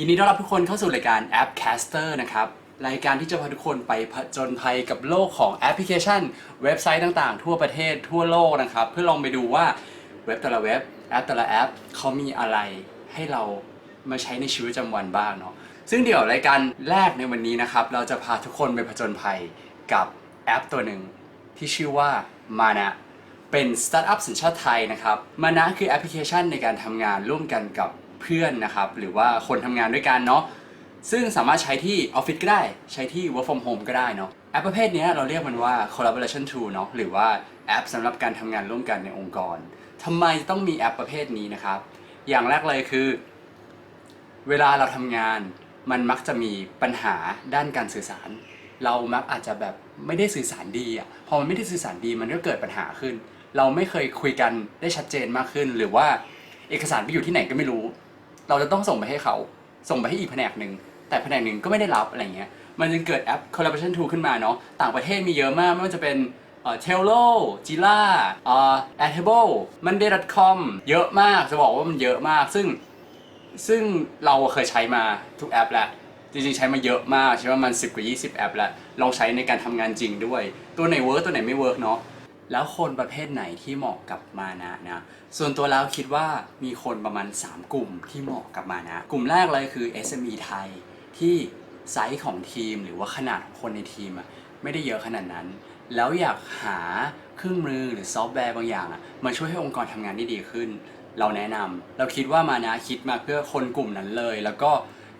ยินดีต้อนรับทุกคนเข้าสู่รายการ App Caster นะครับ รายการที่จะพาทุกคนไปผจญภัยกับโลกของแอปพลิเคชัน เว็บไซต์ต่างๆ ทั่วประเทศทั่วโลกนะครับ เพื่อลองไปดูว่าเว็บแต่ละเว็บแอปแต่ละแอปเขามีอะไรให้เรามาใช้ในชีวิตประจำวันบ้างเนาะซึ่งเดี๋ยวรายการแรกในวันนี้นะครับ เราจะพาทุกคนไปผจญภัยกับแอปตัวหนึ่งที่ชื่อว่ามานะเป็นสตาร์ทอัพสัญชาติไทยนะครับมานะคือแอปพลิเคชันในการทำงานร่วมกันกับ เพื่อนนะครับหรือว่าคนทำงานด้วยกันเนาะซึ่งสามารถใช้ที่ออฟฟิศก็ได้ใช้ที่ work from home ก็ได้เนาะแอปประเภทนี้เราเรียกมันว่า collaboration tool เนาะหรือว่าแอปสำหรับการทำงานร่วมกันในองค์กรทำไมต้องมีแอปประเภทนี้นะครับ อย่างแรกเลยคือ เวลาเราทำงานมันมักจะมีปัญหาด้านการสื่อสาร เรามักอาจจะแบบไม่ได้สื่อสารดีอะพอมันไม่ได้สื่อสารดีมันก็เกิดปัญหาขึ้น เราไม่เคยคุยกันได้ชัดเจนมากขึ้น หรือว่าเอกสารไปอยู่ที่ไหนก็ไม่รู้ เราจะต้องส่งไปให้เขา ส่งไปให้อีกแผนกหนึ่ง แต่แผนกหนึ่งก็ไม่ได้รับอะไรเงี้ย มันจึงเกิดแอป collaboration tool ขึ้นมาเนาะ ต่างประเทศมีเยอะมาก ไม่ว่าจะเป็นเอ่อ Trello Jira เอ่อ Airtable Monday.com เยอะมาก จะบอกว่ามันเยอะมาก ซึ่งซึ่งเราเคยใช้มาทุกแอปแล้วจริงๆใช้มาเยอะมากใช้ประมาณ10 กว่า 20 แอปแล้วลองใช้ในการทำงานจริงด้วย ตัวไหนเวิร์กตัวไหนไม่เวิร์กเนาะ แล้วคนประเภทไหนที่เหมาะกับมานะนะ ส่วนตัวแล้วคิดว่ามีคนประมาณ 3 กลุ่มที่เหมาะกับมานะ กลุ่มแรกเลยคือ SME ไทยที่ไซส์ของทีมหรือว่าขนาดของคนในทีมอะไม่ได้เยอะขนาดนั้น แล้วอยากหาเครื่องมือหรือซอฟต์แวร์บางอย่างอะมาช่วยให้องค์กรทำงานได้ดีขึ้น เราแนะนำเราคิดว่ามานะคิดมาเพื่อคนกลุ่มนั้นเลย แล้วก็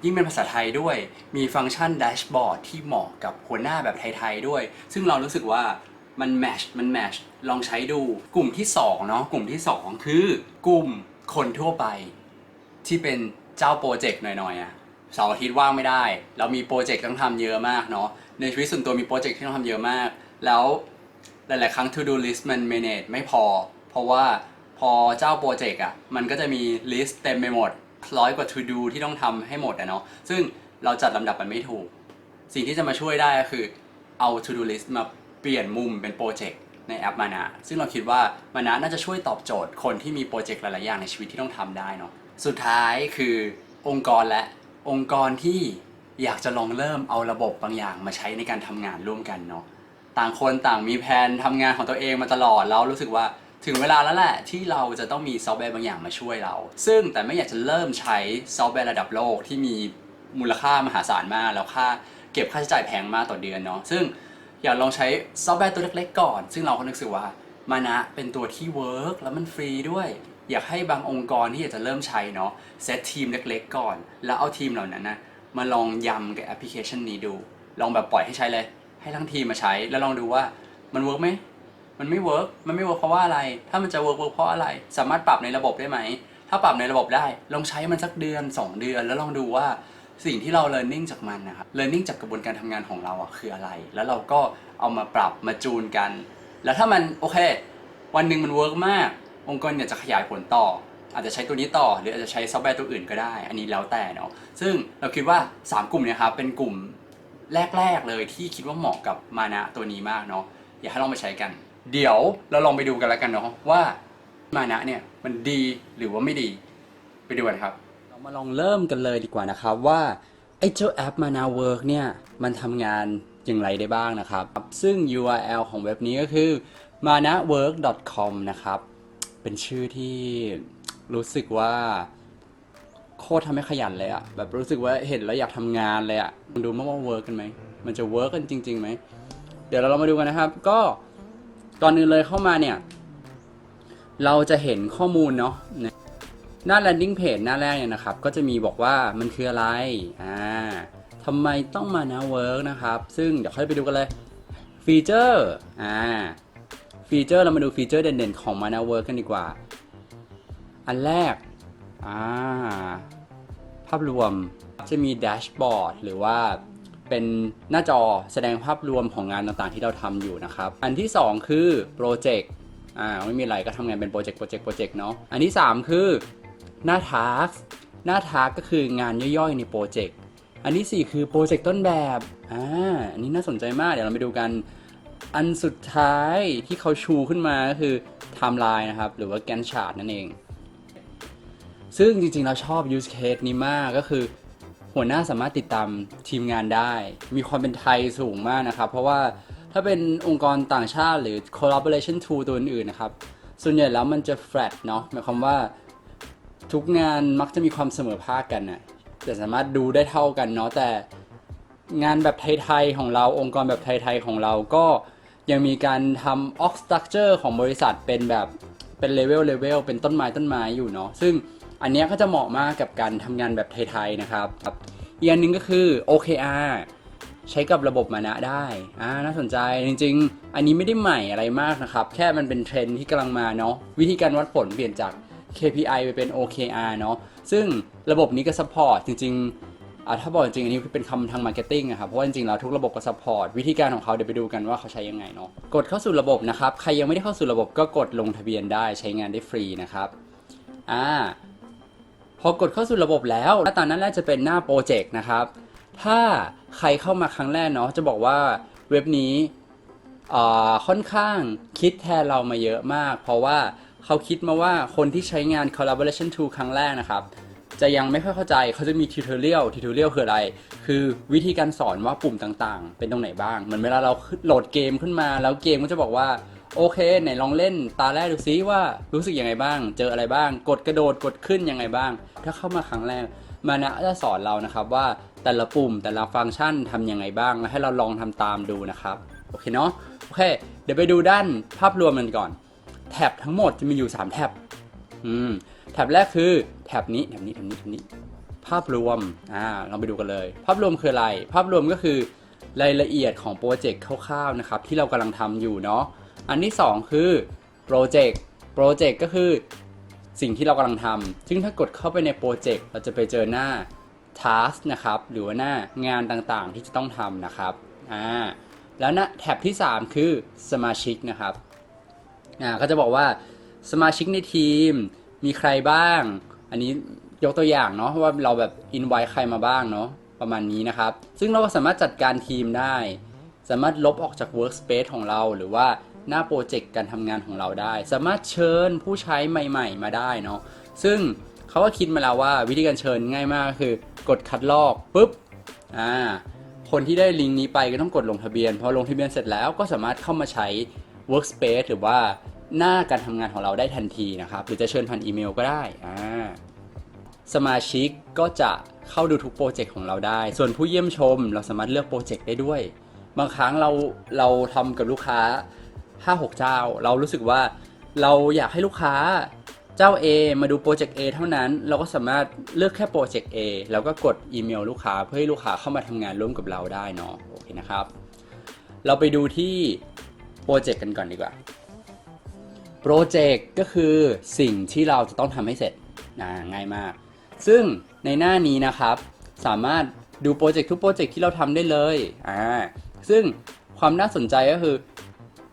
ยิ่งเป็นภาษาไทยด้วย มีฟังก์ชันแดชบอร์ดที่เหมาะกับหัวหน้าแบบไทยๆด้วย ซึ่งเรารู้สึกว่า มันแมชมันแมชลองใช้ดูกลุ่มที่สองเนาะกลุ่มที่สองคือกลุ่มคนทั่วไป ที่เป็นเจ้าโปรเจกต์หน่อยๆอะเสาร์อาทิตย์ว่างไม่ได้ เรามีโปรเจกต์ต้องทำเยอะมากเนาะในชีวิตส่วนตัวมีโปรเจกต์ที่ต้องทำเยอะมาก แล้วหลาย ๆ ครั้ง to do list มัน manage ไม่พอ เพราะว่าพอเจ้าโปรเจกต์อะมันก็จะมี list เต็มไปหมดร้อยกว่า to do ที่ต้องทำให้หมดอะเนาะซึ่งเราจัดลำดับมันไม่ถูก สิ่งที่จะมาช่วยได้ก็คือเอา to do list มา เปลี่ยนมุมเป็นโปรเจกต์ในแอปมานะซึ่งเราคิดว่ามานะน่าจะช่วยตอบโจทย์คนที่มีโปรเจกต์หลาย ๆ อย่างในชีวิตที่ต้องทำได้เนาะสุดท้ายคือองค์กรและองค์กรที่อยากจะลองเริ่มเอาระบบบางอย่างมาใช้ในการทำงานร่วมกันเนาะต่างคนต่างมีแผนทำงานของตัวเองมาตลอดแล้วรู้สึกว่าถึงเวลาแล้วแหละที่เราจะต้องมีซอฟต์แวร์บางอย่างมาช่วยเรา ซึ่งแต่ไม่อยากจะเริ่มใช้ซอฟต์แวร์ระดับโลกที่มีมูลค่ามหาศาลมาก แล้วค่าเก็บค่าใช้จ่ายแพงมากต่อเดือนเนาะซึ่ง อยากลองใช้ซอฟต์แวร์ตัวเล็กๆก่อน ซึ่งเราก็นึกสึกว่ามานะเป็นตัวที่เวิร์กแล้วมันฟรีด้วย อยากให้บางองค์กรที่อยากจะเริ่มใช้เนาะเซตทีมเล็กๆ ก่อน แล้วเอาทีมเหล่านั้นนะมาลองยำกับแอปพลิเคชันนี้ดู ลองแบบปล่อยให้ใช้เลย ให้ทั้งทีมมาใช้ แล้วลองดูว่ามันเวิร์กไหมมันไม่เวิร์กมันไม่เวิร์กเพราะว่าอะไร ถ้ามันจะเวิร์กเวิร์กเพราะอะไร สามารถปรับในระบบได้ไหม ถ้าปรับในระบบได้ ลองใช้มันสักเดือน 2 เดือน แล้วลองดูว่า สิ่งที่เรา learning จากมันนะครับ learning จากกระบวนการทำงานของเราอะคืออะไร แล้วเราก็เอามาปรับมาจูนกัน แล้วถ้ามันโอเค วันหนึ่งมันเวิร์กมาก องค์กรเนี่ยจะขยายผลต่อ อาจจะใช้ตัวนี้ต่อ หรืออาจจะใช้ซอฟต์แวร์ตัวอื่นก็ได้ อันนี้แล้วแต่เนาะซึ่งเราคิดว่า 3 กลุ่มเนี่ยครับเป็นกลุ่มแรก ๆเลยที่คิดว่าเหมาะกับมานะตัวนี้มากเนาะอยากให้ลองไปใช้กัน เดี๋ยวเราลองไปดูกันแล้วกันเนาะว่ามานะเนี่ยมันดีหรือว่าไม่ดีไปดูกันครับ เรามาลองเริ่มกันเลยดีกว่านะครับว่าไอ้เจ้าแอป Mana Work เนี่ยมันทำงานอย่างไรได้บ้างนะครับ ซึ่ง URL ของเว็บนี้ก็คือ manawork.com นะครับ เป็นชื่อที่รู้สึกว่าโคตรทำให้ขยันเลยอะแบบรู้สึกว่าเห็นแล้วอยากทำงานเลยอะมาดูว่าเวิร์กกันไหม มันจะเวิร์กกันจริงๆไหม เดี๋ยวเราลองมาดูกันนะครับ ก็ก่อนอื่นเลยเข้ามาเนี่ย เราจะเห็นข้อมูลเนาะ หน้า landing page หน้าแรกเนี่ยนะครับ ก็จะมีบอกว่ามันคืออะไร อ่าทำไมต้องมานะ work นะครับ ซึ่งเดี๋ยวค่อยไปดูกันเลย ฟีเจอร์ อ่า ฟีเจอร์เรามาดูฟีเจอร์เด่นๆของ Mana Work กันดีกว่า อันแรก อ่า ภาพรวมจะมีแดชบอร์ดหรือว่าเป็นหน้าจอแสดงภาพรวมของงานต่างๆที่เราทำอยู่นะครับ อันที่ 2 คือโปรเจกต์อ่าไม่มีอะไรก็ทำงานเป็นโปรเจกต์โปรเจกต์โปรเจกต์เนาะอันที่ 3 คือ หน้าทาร์กหน้าทาร์กก็คืองานย่อยๆในโปรเจกต์ อันที่ 4 คือโปรเจกต์ต้นแบบ อ่า อันนี้น่าสนใจมาก เดี๋ยวเราไปดูกัน อันสุดท้ายที่เขาชูขึ้นมาก็คือไทม์ไลน์นะครับ หรือว่าแกนชาร์ตนั่นเอง ซึ่งจริงๆเราชอบ use case นี้มากก็คือ หัวหน้าสามารถติดตามทีมงานได้ มีความเป็นไทยสูงมากนะครับ เพราะว่าถ้าเป็นองค์กรต่างชาติหรือ collaboration tool ตัวอื่นๆนะครับ ส่วนใหญ่แล้วมันจะ flat เนาะหมายความว่า ทุกงานมักจะมีความเสมอภาคกันน่ะจะสามารถดูได้เท่ากันเนาะแต่งานแบบไทยๆของเราองค์กรแบบไทยๆของเราก็ยังมีการทำ org structure ของบริษัทเป็นแบบเป็นเลเวลเลเวลเป็นต้นไม้ต้นไม้อยู่เนาะซึ่งอันนี้ก็จะเหมาะมากกับการทำงานแบบไทยๆนะครับอีกอันหนึ่งก็คือ OKR ใช้กับระบบมานะได้อ่าน่าสนใจจริง ๆ อันนี้ไม่ได้ใหม่อะไรมากนะครับ แค่มันเป็นเทรนด์ที่กำลังมาเนาะวิธีการวัดผลเปลี่ยนจาก KPI ไปเป็น OKR เนาะซึ่งระบบนี้ก็ support จริงๆอ่าถ้าบอกจริงอันนี้เป็นคำทางมาร์เก็ตติ้งอะครับเพราะว่าจริงๆแล้วทุกระบบก็ support วิธีการของเขาเดี๋ยวไปดูกันว่าเขาใช้ยังไงเนาะกดเข้าสู่ระบบนะครับใครยังไม่ได้เข้าสู่ระบบก็กดลงทะเบียนได้ใช้งานได้ฟรีนะครับอ่าพอกดเข้าสู่ระบบแล้วหน้าตานั้นแรกจะเป็นหน้าโปรเจกต์นะครับ ถ้าใครเข้ามาครั้งแรกเนาะจะบอกว่าเว็บนี้อ่าค่อนข้างคิดแทนเรามาเยอะมาก เพราะว่า เขาคิดมาว่าคนที่ใช้งาน collaboration tool ครั้งแรกนะครับ จะยังไม่ค่อยเข้าใจเขาจะมี tutorial tutorial คืออะไร คือวิธีการสอนว่าปุ่มต่างๆ เป็นตรงไหนบ้าง เหมือนเวลาเราโหลดเกมขึ้นมา แล้วเกมก็จะบอกว่าโอเคไหนลองเล่นตาแรกดูซิว่ารู้สึกยังไงบ้าง เจออะไรบ้าง กดกระโดดกดขึ้นยังไงบ้าง ถ้าเข้ามาครั้งแรกมานะจะสอนเรานะครับว่าแต่ละปุ่มแต่ละฟังก์ชันทำยังไงบ้างแล้วให้เราลองทำตามดูนะครับ โอเคเนาะโอเค เดี๋ยวไปดูด้านภาพรวมกันก่อน แท็บทั้งหมดจะมีอยู่ 3 แท็บอืมแท็บแรกคือแท็บนี้แท็บนี้แท็บนี้แท็บนี้ ภาพรวมอ่าเราไปดูกันเลย ภาพรวมคืออะไร ภาพรวมก็คือรายละเอียดของโปรเจกต์คร่าวๆนะครับที่เรากำลังทำอยู่เนาะอันที่ 2 คือโปรเจกต์โปรเจกต์ก็คือสิ่งที่เรากำลังทำซึ่งถ้ากดเข้าไปในโปรเจกต์เราจะไปเจอหน้า task นะครับหรือว่าหน้างานต่างๆที่จะต้องทำนะครับอ่าแล้วนะแท็บที่ 3 คือสมาชิกนะครับ อ่าก็จะบอกว่าสมาชิกในทีมมีใครบ้าง อันนี้ยกตัวอย่างเนาะว่าเราแบบอินไว้ใครมาบ้างเนาะประมาณนี้นะครับ ซึ่งเราก็สามารถจัดการทีมได้ สามารถลบออกจาก Workspace ของเราหรือว่าหน้าโปรเจกต์การทำงานของเราได้ สามารถเชิญผู้ใช้ใหม่ ๆ มาได้เนาะซึ่งเขาก็คิดมาแล้วว่าวิธีการเชิญง่ายมากคือกดคัดลอกปุ๊บอ่าคนที่ได้ลิงก์นี้ไปก็ต้องกดลงทะเบียนพอลงทะเบียนเสร็จแล้วก็สามารถเข้ามาใช้ Workspace หรือว่าหน้าการทำงานของเราได้ทันทีนะครับ หรือจะเชิญผ่านอีเมลก็ได้อ่าสมาชิกก็จะเข้าดูทุกโปรเจกต์ของเราได้ ส่วนผู้เยี่ยมชมเราสามารถเลือกโปรเจกต์ได้ด้วย บางครั้งเราเราทำกับลูกค้า 5-6 เจ้า เรารู้สึกว่าเราอยากให้ลูกค้าเจ้า A มาดูโปรเจกต์ A เท่านั้น เราก็สามารถเลือกแค่โปรเจกต์ A แล้วก็กดอีเมลลูกค้าเพื่อให้ลูกค้าเข้ามาทำงานร่วมกับเราได้เนาะโอเคนะครับ เราไปดูที่ โปรเจกต์กันก่อนดีกว่า โปรเจกต์ก็คือสิ่งที่เราจะต้องทำให้เสร็จนะง่ายมาก ซึ่งในหน้านี้นะครับ สามารถดูโปรเจกต์ทุกโปรเจกต์ที่เราทำได้เลยอ่าซึ่งความน่าสนใจก็คือ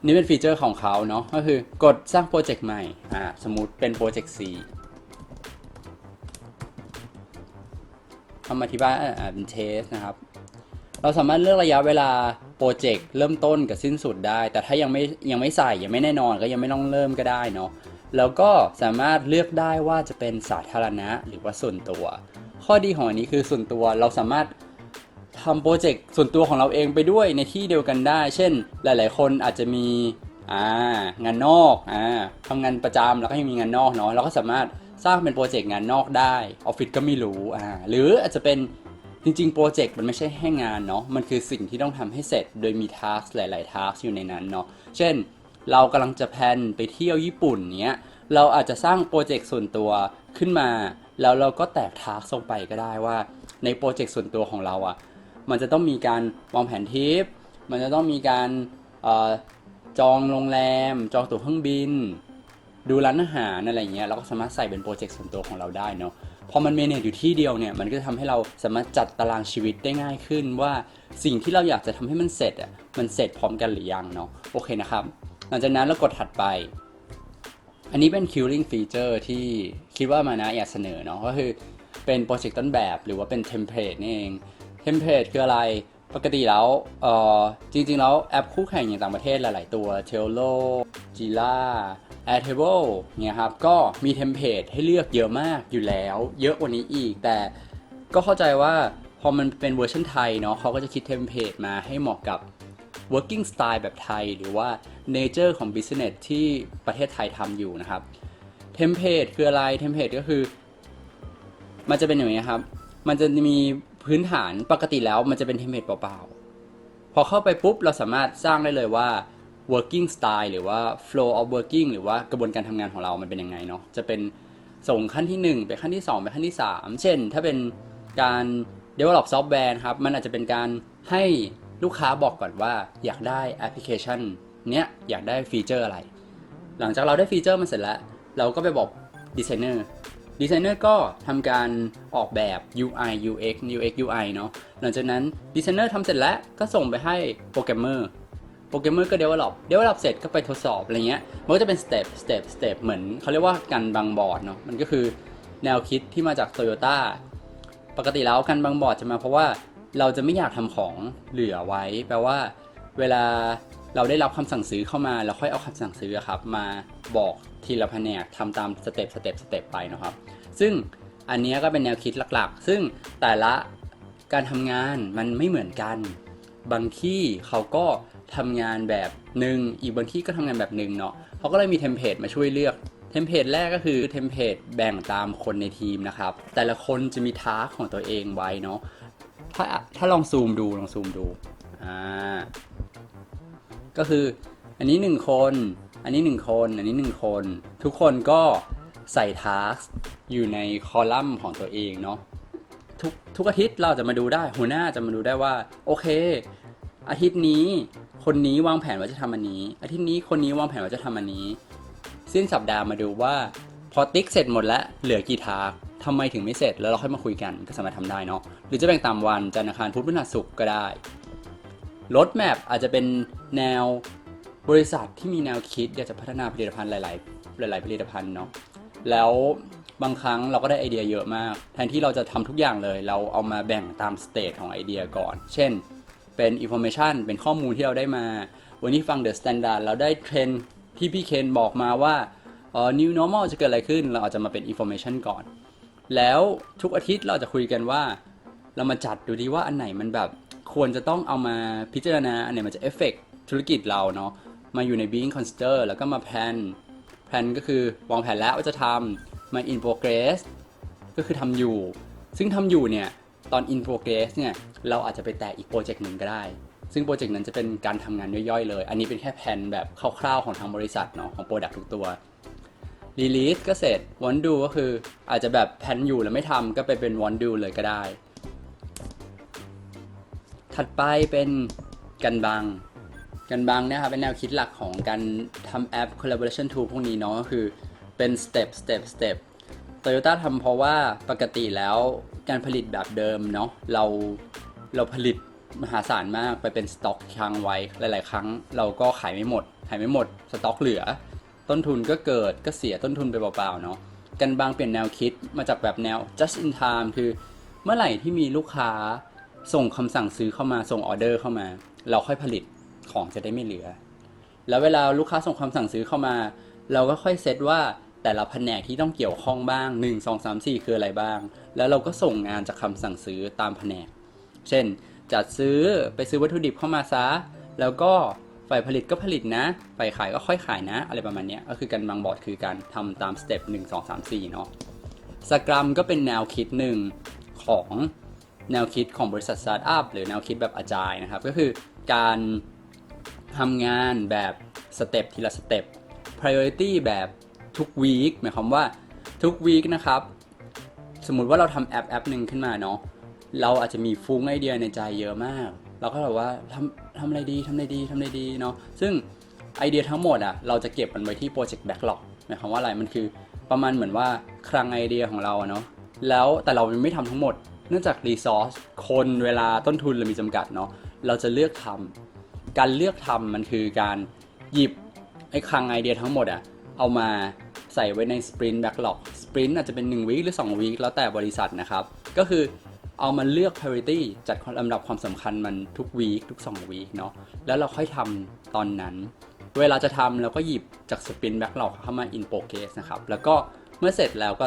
นี่เป็นฟีเจอร์ของเขาเนาะก็คือกดสร้างโปรเจกต์ใหม่อ่าสมมุติเป็นโปรเจกต์ C คำอธิบายอ่าเป็นเทสนะครับ เราสามารถเลือกระยะเวลา โปรเจกต์เริ่มต้นกับสิ้นสุดได้ แต่ถ้ายังไม่ยังไม่ใส่ยังไม่แน่นอนก็ยังไม่ต้องเริ่มก็ได้เนาะแล้วก็สามารถเลือกได้ว่าจะเป็นสาธารณะหรือว่าส่วนตัว ข้อดีของอันนี้คือส่วนตัวเราสามารถทำโปรเจกต์ส่วนตัวของเราเองไปด้วยในที่เดียวกันได้ เช่น หลาย ๆ คนอาจจะมีอ่างานนอกอ่าทำงานประจำแล้วก็ยังมีงานนอกเนาะเราก็สามารถสร้างเป็นโปรเจกต์งานนอกได้ออฟฟิศก็ไม่รู้อ่าหรืออาจจะเป็น จริงๆ โปรเจกต์มันไม่ใช่แค่งานเนาะ มันคือสิ่งที่ต้องทำให้เสร็จ โดยมีทาร์กหลายๆทาร์กอยู่ในนั้นเนาะ เช่น เรากำลังจะแพนไปเที่ยวญี่ปุ่นเนี้ย เราอาจจะสร้างโปรเจกต์ส่วนตัวขึ้นมา แล้วเราก็แตกทาร์กลงไปก็ได้ว่า ในโปรเจกต์ส่วนตัวของเราอะ่ะ มันจะต้องมีการวางแผนทริป มันจะต้องมีการจองโรงแรม จองตั๋วเครื่องบิน ดูร้านอาหารอะไรเงี้ย เราก็สามารถใส่เป็นโปรเจกต์ส่วนตัวของเราได้เนาะ พอมันเมเนจอยู่ที่เดียวเนี่ยมันก็จะทำให้เราสามารถจัดตารางชีวิตได้ง่ายขึ้นว่าสิ่งที่เราอยากจะทำให้มันเสร็จอะมันเสร็จพร้อมกันหรือยังเนาะโอเคนะครับ หลังจากนั้นเรากดถัดไป อันนี้เป็น killing feature ที่คิดว่ามานะอยากเสนอเนาะก็คือเป็นโปรเจกต์ต้นแบบหรือว่าเป็นเทมเพลตนี่เองเทมเพลตคืออะไร ปกติแล้วเอ่อจริงๆ แล้วแอปคู่แข่งอย่างต่างประเทศหลายๆ ตัว t e l o Jira Airtable เนี่ยครับ ก็มีเทมเพลตให้เลือกเยอะมากอยู่แล้ว เยอะกว่านี้อีก แต่ก็เข้าใจว่าพอมันเป็นเวอร์ชันไทยเนาะเขาก็จะคิดเทมเพลตมาให้เหมาะกับ working style แบบไทย หรือว่า nature ของ business ที่ประเทศไทยทำอยู่นะครับ เทมเพลตคืออะไร เทมเพลตก็คือ มันจะเป็นอย่างนี้ครับ มันจะมี พื้นฐานปกติแล้วมันจะเป็นเทมเพลตเปล่าๆ พอเข้าไปปุ๊บเราสามารถสร้างได้เลยว่า working style หรือว่า flow of working หรือว่ากระบวนการทำงานของเรามันเป็นยังไงเนาะจะเป็นส่งขั้นที่ 1 ไปขั้นที่ 2 ไปขั้นที่ 3 เช่น ถ้าเป็นการ develop software ครับมันอาจจะเป็นการให้ลูกค้าบอกก่อนว่าอยากได้แอปพลิเคชันเนี้ยอยากได้ฟีเจอร์อะไร หลังจากเราได้ฟีเจอร์มันเสร็จแล้ว เราก็ไปบอกดีไซเนอร์ ดีไซเนอร์ก็ทำการออกแบบ UI UX UX UI เนาะหลังจากนั้นดีไซเนอร์ทำเสร็จแล้วก็ส่งไปให้โปรแกรมเมอร์โปรแกรมเมอร์ก็ develop develop เสร็จก็ไปทดสอบอะไรเงี้ยมันก็จะเป็น step step step เหมือนเขาเรียกว่าการบางบอร์ดเนาะมันก็คือแนวคิดที่มาจาก Toyota ปกติแล้วการบางบอร์ดจะมาเพราะว่าเราจะไม่อยากทำของเหลือไว้ แปลว่า เวลา เราได้รับคำสั่งซื้อเข้ามาเราค่อยเอาคำสั่งซื้อครับมาบอกทีละแผนกทำตามสเต็ปสเต็ปสเต็ปไปนะครับ ซึ่งอันนี้ก็เป็นแนวคิดหลักๆ ซึ่งแต่ละการทำงานมันไม่เหมือนกัน บางที่เขาก็ทำงานแบบหนึ่งอีกบางที่ก็ทำงานแบบหนึ่งเนาะเขาก็เลยมีเทมเพลตมาช่วยเลือกเทมเพลตแรกก็คือเทมเพลตแบ่งตามคนในทีมนะครับ แต่ละคนจะมีทาร์กของตัวเองไว้เนาะถ้าถ้าลองซูมดูลองซูมดูอ่า ก็คืออันนี้หนึ่งคน อันนี้หนึ่งคน อันนี้หนึ่งคน ทุกคนก็ใส่ทาร์กอยู่ในคอลัมน์ของตัวเองเนาะทุกทุกอาทิตย์เราจะมาดูได้ หัวหน้าจะมาดูได้ว่า โอเค อาทิตย์นี้คนนี้วางแผนว่าจะทำอันนี้ อาทิตย์นี้คนนี้วางแผนว่าจะทำอันนี้ สิ้นสัปดาห์มาดูว่า พอติ๊กเสร็จหมดแล้วเหลือกี่ทาร์กทำไมถึงไม่เสร็จแล้วเราค่อยมาคุยกันก็สามารถทำได้เนาะหรือจะแบ่งตามวันจันทร์อังคารพุธพฤหัสศุกร์ก็ได้ รถแมพอาจจะเป็นแนวบริษัทที่มีแนวคิดอยากจะพัฒนาผลิตภัณฑ์หลาย ๆ หลาย ๆ ผลิตภัณฑ์เนาะแล้วบางครั้งเราก็ได้ไอเดียเยอะมาก แทนที่เราจะทำทุกอย่างเลย เราเอามาแบ่งตามสเตจของไอเดียก่อน เช่น เป็น information เป็นข้อมูลที่เราได้มา วันนี้ฟัง The Standard เราได้เทรนที่พี่เคนบอกมาว่าเออ new normal จะเกิดอะไรขึ้น เราอาจจะมาเป็น information ก่อน แล้วทุกอาทิตย์เราจะคุยกันว่า เรามาจัดดูดีว่าอันไหนมันแบบ ควรจะต้องเอามาพิจารณาอันไหนมันจะเอฟเฟกธุรกิจเราเนาะมาอยู่ใน being consider แล้วก็มาแพลนแพลนก็คือวางแผนแล้วว่าจะทำมา in progress ก็คือทำอยู่ ซึ่งทำอยู่เนี่ยตอน in progress เนี่ยเราอาจจะไปแตะอีกโปรเจกต์หนึ่งก็ได้ ซึ่งโปรเจกต์นั้นจะเป็นการทำงานย่อยๆเลย อันนี้เป็นแค่แผนแบบคร่าวๆของทางบริษัทเนาะของ Product ทุกตัว release ก็เสร็จ want do ก็คืออาจจะแบบแผนอยู่แล้วไม่ทำก็ไปเป็น want do เลยก็ได้ ถัดไปเป็นกันบัง กันบังเนะครับเป็นแนวคิดหลักของการทำแอป collaboration tool พวกนี้เนาะก็คือเป็น step step step Toyota ทำเพราะว่าปกติแล้วการผลิตแบบเดิมเนาะเราเราผลิตมหาศาลมากไปเป็นสต็อกค้างไว้หลาย ๆ ครั้ง เราก็ขายไม่หมด ขายไม่หมด สต็อกเหลือ ต้นทุนก็เกิดก็เสียต้นทุนไปเปล่า ๆ เนาะกันบางเปลี่ยนแนวคิดมาจากแบบแนว just in time คือเมื่อไหร่ที่มีลูกค้า ส่งคำสั่งซื้อเข้ามาส่งออเดอร์เข้ามา เราค่อยผลิตของจะได้ไม่เหลือ แล้วเวลาลูกค้าส่งคำสั่งซื้อเข้ามา เราก็ค่อยเซตว่าแต่ละแผนกที่ต้องเกี่ยวข้องบ้าง 1 2 3 4 คืออะไรบ้าง แล้วเราก็ส่งงานจากคำสั่งซื้อตามแผนก เช่น จัดซื้อไปซื้อวัตถุดิบเข้ามาซะ แล้วก็ฝ่ายผลิตก็ผลิตนะ ฝ่ายขายก็ค่อยขายนะ อะไรประมาณนี้ก็คือการบางบอร์ดคือการทำตามสเต็ป1 2 3 4 เนาะสกรัมก็เป็นแนวคิดหนึ่งของ แนวคิดของบริษัทสตาร์ทอัพหรือแนวคิดแบบอาจายนะครับ ก็คือการทำงานแบบสเต็ปทีละสเต็ป priority แบบทุกวีคหมายความว่าทุกวีคนะครับ สมมุติว่าเราทำแอปแอปหนึ่งขึ้นมาเนาะเราอาจจะมีฟุ้งไอเดียในใจเยอะมาก เราก็แบบว่าทำทำอะไรดีทำอะไรดีทำอะไรดีเนาะซึ่งไอเดียทั้งหมดอะเราจะเก็บมันไว้ที่โปรเจกต์แบ็กหลอกหมายความว่าอะไรมันคือประมาณเหมือนว่าคลังไอเดียของเราเนาะแล้วแต่เราไม่ทำทั้งหมด เนื่องจากรีซอสคนเวลาต้นทุนเรามีจำกัดเนาะเราจะเลือกทำการเลือกทำมันคือการหยิบไอ้คลังไอเดียทั้งหมดอะเอามาใส่ไว้ในสปรินต์แบ็กหลอกสปรินต์อาจจะเป็น 1วีคหรือ 2วีคแล้วแต่บริษัทนะครับ ก็คือเอามาเลือก priority จัดลำดับความสำคัญมันทุกวีคทุก2วีคเนาะแล้วเราค่อยทำตอนนั้น เวลาจะทำเราก็หยิบจากสปรินต์แบ็กหลอกเข้ามา in progress นะครับ แล้วก็เมื่อเสร็จแล้วก็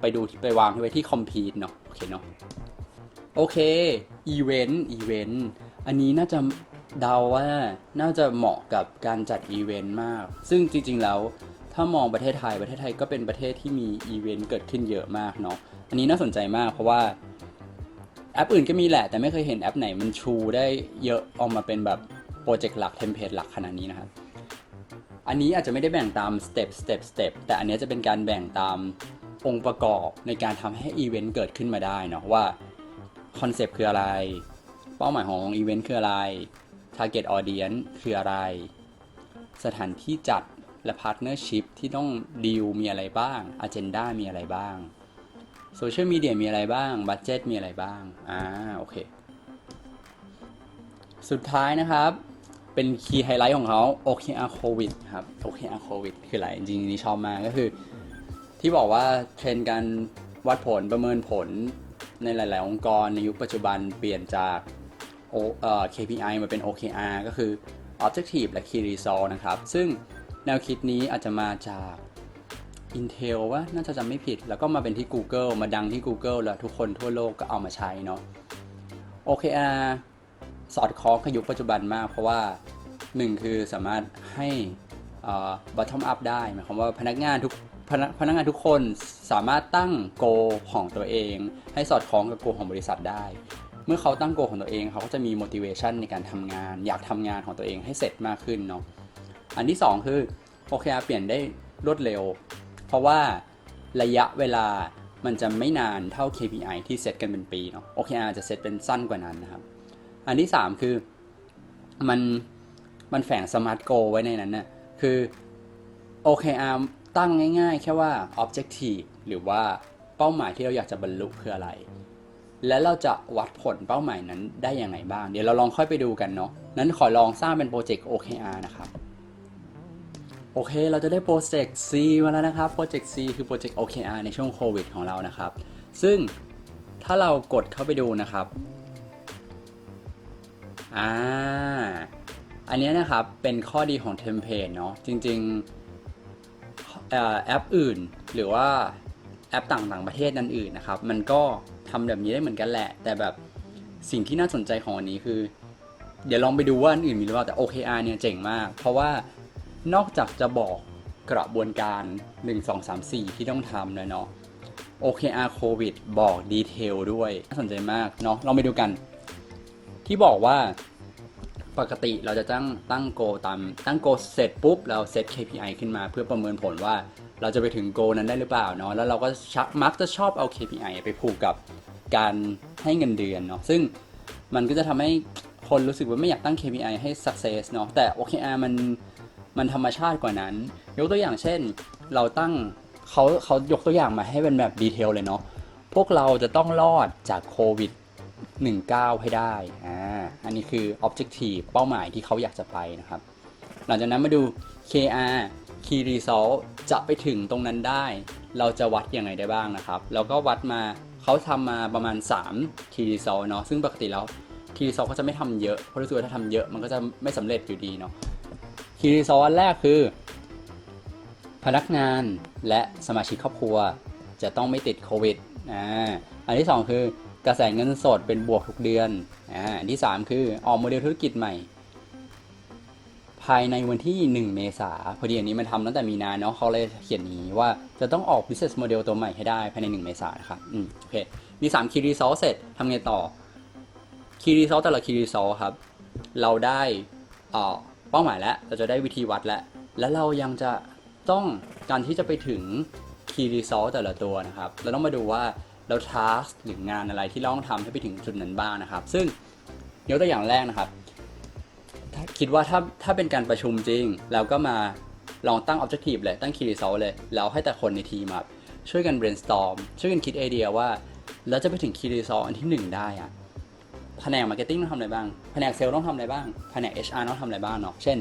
ไปดูไปวางไว้ที่ complete เนาะ อเคเนาะโอเคอีเวนต์อีเวนต์อันนี้น่าจะเดาว่าน่าจะเหมาะกับการจัดอีเวนต์มาก ซึ่งจริงๆแล้วถ้ามองประเทศไทยประเทศไทยก็เป็นประเทศที่มีอีเวนต์เกิดขึ้นเยอะมากเนาะอันนี้น่าสนใจมากเพราะว่าแอปอื่นก็มีแหละ แต่ไม่เคยเห็นแอปไหนมันชูได้เยอะออกมาเป็นแบบโปรเจกต์หลักเทมเพลตหลักขนาดนี้นะครับอันนี้อาจจะไม่ได้แบ่งตามสเต็ปสเต็ปสเต็ปแต่อันนี้จะเป็นการแบ่งตาม องค์ประกอบในการทำให้อีเวนต์เกิดขึ้นมาได้เนาะว่าคอนเซปต์คืออะไร เป้าหมายของอีเวนต์คืออะไร target audience คืออะไร สถานที่จัดและพาร์ทเนอร์ชิพที่ต้องดีลมีอะไรบ้าง agenda มีอะไรบ้างโซเชียลมีเดียมีอะไรบ้างบัตเจ็ตมีอะไรบ้าง อ่า โอเค สุดท้ายนะครับ เป็นคีย์ไฮไลท์ของเขา OKR COVID ครับ OKR COVID คืออะไร จริงๆนี่ชอบมากก็คือ ที่บอกว่าเทรนด์การวัดผลประเมินผลในหลาย ๆ องค์กรในยุคปัจจุบันเปลี่ยนจาก O เอ่อ KPI มาเป็น OKR ก็คือ Objective และ Key Result นะครับ ซึ่งแนวคิดนี้อาจจะมาจาก Intel ว่าน่าจะจำไม่ผิด แล้วก็มาเป็นที่ Google มาดังที่ Google แล้วทุกคนทั่วโลกก็เอามาใช้เนาะ OKR สอดคล้องกับยุคปัจจุบันมาก เพราะว่า 1 คือสามารถให้ bottom up ได้หมายความว่าพนักงานทุก พนักพนักงานทุกคนสามารถตั้งโกของตัวเอง ให้สอดคล้องกับโกของบริษัทได้ เมื่อเขาตั้งโกของตัวเองเขาก็จะมี motivation ในการทำงาน อยากทำงานของตัวเองให้เสร็จมากขึ้นเนาะอันที่ 2 คือ OKR เปลี่ยนได้รวดเร็ว เพราะว่าระยะเวลามันจะไม่นานเท่า KPI ที่เซตกันเป็นปีเนาะ OKR จะเซตเป็นสั้นกว่านั้นนะครับ อันที่ 3 คือมันมันแฝง smart goal ไว้ในนั้นนะ่ะคือ OKR ตั้งง่าย ๆ แค่ว่า objective หรือว่าเป้าหมายที่เราอยากจะบรรลุคืออะไร และเราจะวัดผลเป้าหมายนั้นได้ยังไงบ้าง เดี๋ยวเราลองค่อยไปดูกันเนาะนั้นขอลองสร้างเป็นโปรเจกต์ OKR นะครับโอเค เราจะได้โปรเจกต์ C มาแล้วนะครับ โปรเจกต์ C คือโปรเจกต์ OKR ในช่วงโควิดของเรานะครับ ซึ่งถ้าเรากดเข้าไปดูนะครับ อ่า อันนี้นะครับเป็นข้อดีของเทมเพลตเนาะ จริง ๆ แอปอื่น หรือว่าแอปต่างๆประเทศนั่นอื่นนะครับ มันก็ทำแบบนี้ได้เหมือนกันแหละ แต่แบบสิ่งที่น่าสนใจของอันนี้คือ เดี๋ยวลองไปดูว่าอันอื่นมีหรือเปล่าแต่ OKR เนี่ยเจ๋งมาก เพราะว่านอกจากจะบอกกระบวนการ 1 2 3 4 ที่ต้องทำเลยเนาะ OKR COVID บอกดีเทลด้วย น่าสนใจมากเนาะลองไปดูกัน ที่บอกว่า ปกติเราจะตั้งตั้งโกตามตั้งโกเสร็จปุ๊บเราเซต KPI ขึ้นมาเพื่อประเมินผลว่าเราจะไปถึงโกนั้นได้หรือเปล่าเนาะแล้วเราก็ชักมักจะชอบเอา KPI ไปผูกกับการให้เงินเดือนเนาะซึ่งมันก็จะทำให้คนรู้สึกว่าไม่อยากตั้ง KPI ให้ success เนาะแต่ OKR มันมันธรรมชาติกว่านั้น ยกตัวอย่างเช่น เราตั้งเขาเขายกตัวอย่างมาให้เป็นแบบดีเทลเลยเนาะพวกเราจะต้องรอดจากโควิด 19 ให้ได้อ่าอันนี้คือ objective เป้าหมายที่เขาอยากจะไปนะครับ หลังจากนั้นมาดู KR Key Result จะไปถึงตรงนั้นได้ เราจะวัดยังไงได้บ้างนะครับ แล้วก็วัดมาเขาทำมาประมาณ 3 Key Result เนาะซึ่งปกติแล้ว Key Result เขาจะไม่ทำเยอะ เพราะรู้สึกว่าถ้าทำเยอะมันก็จะไม่สำเร็จอยู่ดีเนาะ Key Result อันแรกคือ พนักงานและสมาชิกครอบครัวจะต้องไม่ติดโควิดอ่าอันที่ 2 คือ กระแสเงินสดเป็นบวกทุกเดือนอ่าอันที่ 3 คือออกโมเดลธุรกิจใหม่ ภายในวันที่ 1 เมษาพอดีอันนี้มันทำตั้งแต่มีนาเนาะเขาเลยเขียนนี้ว่าจะต้องออก business model ตัวใหม่ให้ได้ภายใน 1 เมษานะครับอืมโอเคมี 3 key result เสร็จทำไงต่อ key result แต่ละ key result ครับ เราได้อ่อเป้าหมายแล้วเราจะได้วิธีวัดแล้วแล้วเรายังจะต้องการที่จะไปถึง key result แต่ละตัวนะครับ เราต้องมาดูว่า เรา task หรืองานอะไรที่เราต้องทำให้ไปถึงจุดนั้นบ้างนะครับ ซึ่งยกตัวอย่างแรกนะครับคิดว่าถ้าถ้าเป็นการประชุมจริงเราก็มาลองตั้ง objective เลยตั้ง key result เลย แล้วให้แต่คนในทีมครับช่วยกัน brainstorm ช่วยกันคิดไอเดียว่าเราจะไปถึง key result อันที่หนึ่งได้อะแผนก marketing ต้องทำอะไรบ้าง แผนกเซลล์ต้องทำอะไรบ้าง แผนก HR ต้องทำอะไรบ้างเนาะ เช่น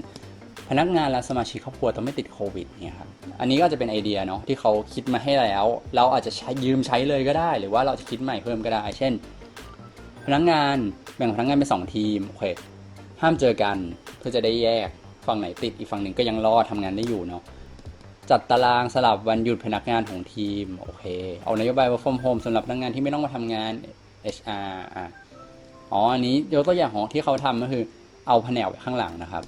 พนักงานและสมาชิกครอบครัวต้องไม่ติดโควิดเนี่ยครับอันนี้ก็จะเป็นไอเดียเนาะที่เขาคิดมาให้แล้ว เราอาจจะใช้ยืมใช้เลยก็ได้ หรือว่าเราจะคิดใหม่เพิ่มก็ได้ เช่น พนักงานแบ่งพนักงานเป็นสองทีมโอเคห้ามเจอกันเพื่อจะได้แยกฝั่งไหนติดอีกฝั่งหนึ่งก็ยังรอดทำงานได้อยู่เนาะจัดตารางสลับวันหยุดพนักงานของทีมโอเค เอานโยบาย work from home สำหรับพนักงานที่ไม่ต้องมาทำงาน HR อ๋ออันนี้ยกตัวอย่างของที่เขาทำก็คือเอาแผนกไว้ข้างหลังนะครับ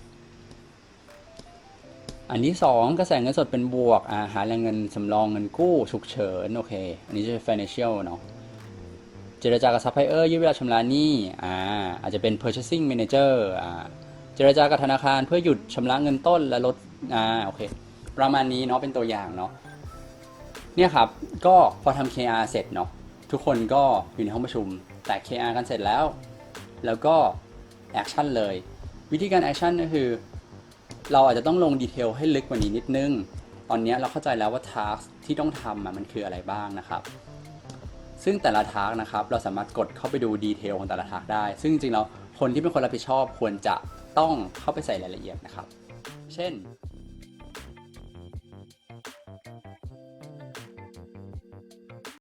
อันที่สองกระแสเงินสดเป็นบวกอ่าหาแหล่งเงินสำรองเงินกู้ฉุกเฉินโอเค อันนี้จะเป็น financial เนาะเจรจากับซัพพลายเออร์ยืดเวลาชำระหนี้อ่าอาจจะเป็น purchasing manager อ่าเจรจากับธนาคารเพื่อหยุดชำระเงินต้นและลดอ่าโอเค ประมาณนี้เนาะเป็นตัวอย่างเนาะเนี่ยครับ ก็พอทำ KR เสร็จเนาะทุกคนก็อยู่ในห้องประชุมแต่ KR กันเสร็จแล้ว แล้วก็แอคชั่นเลย วิธีการแอคชั่นก็คือ เราอาจจะต้องลงดีเทลให้ลึกกว่านี้นิดนึง ตอนนี้เราเข้าใจแล้วว่าทาร์กที่ต้องทำมันคืออะไรบ้างนะครับซึ่งแต่ละทาร์กนะครับเราสามารถกดเข้าไปดูดีเทลของแต่ละทาร์กได้ ซึ่งจริงๆแล้วคนที่เป็นคนรับผิดชอบควรจะต้องเข้าไปใส่รายละเอียดนะครับ เช่น